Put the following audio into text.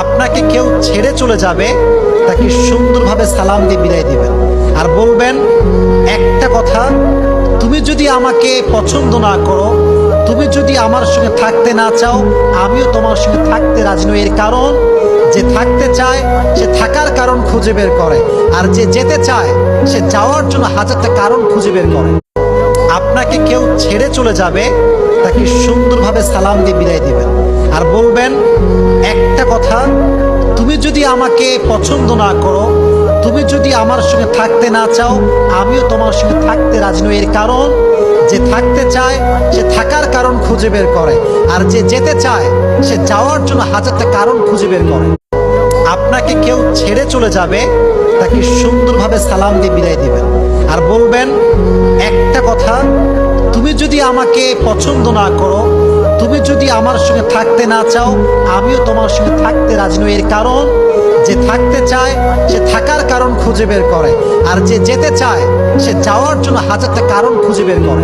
আপনাকে কেউ ছেড়ে চলে যাবে, তাকে সুন্দরভাবে সালাম দিয়ে বিদায় দিবেন। আর বলবেন, একটা কথা, তুমি যদি আমাকে পছন্দ না করো, তুমি যদি আমার সঙ্গে থাকতে না চাও, আমিও তোমার সঙ্গে থাকতে রাজি নই। এর কারণ, যে থাকতে চায়, সে থাকার কারণ খুঁজে বের করে। আর যে যেতে চায়, সে যাওয়ার জন্য হাজারটা কারণ খুঁজে বের করে। আপনাকে কেউ ছেড়ে চলে যাবে, তাকে সুন্দরভাবে সালাম দিয়ে বিদায় দিবেন। আর বলবেন, একটা কথা, তুমি যদি আমাকে পছন্দ না করো, তুমি যদি আমার সঙ্গে থাকতে না চাও, আমিও তোমার সঙ্গে থাকতে রাজি নই। এর কারণ, যে থাকতে চায়, সে থাকার কারণ খুঁজে বের করে। আর যে যেতে চায়, সে যাওয়ার জন্য হাজারটা কারণ খুঁজে বের করে। আপনাকে কেউ ছেড়ে চলে যাবে, তাকে সুন্দরভাবে সালাম দিয়ে বিদায় দিবেন। আর বলবেন, একটা কথা, তুমি যদি আমাকে পছন্দ না করো যদি আমার সঙ্গে থাকতে না চাও, আমিও তোমার সঙ্গে থাকতে রাজি নই। এর কারণ, যে থাকতে চায়, সে থাকার কারণ খুঁজে বের করে। আর যে যেতে চায়, সে যাওয়ার জন্য হাজারটা কারণ খুঁজে বের করে।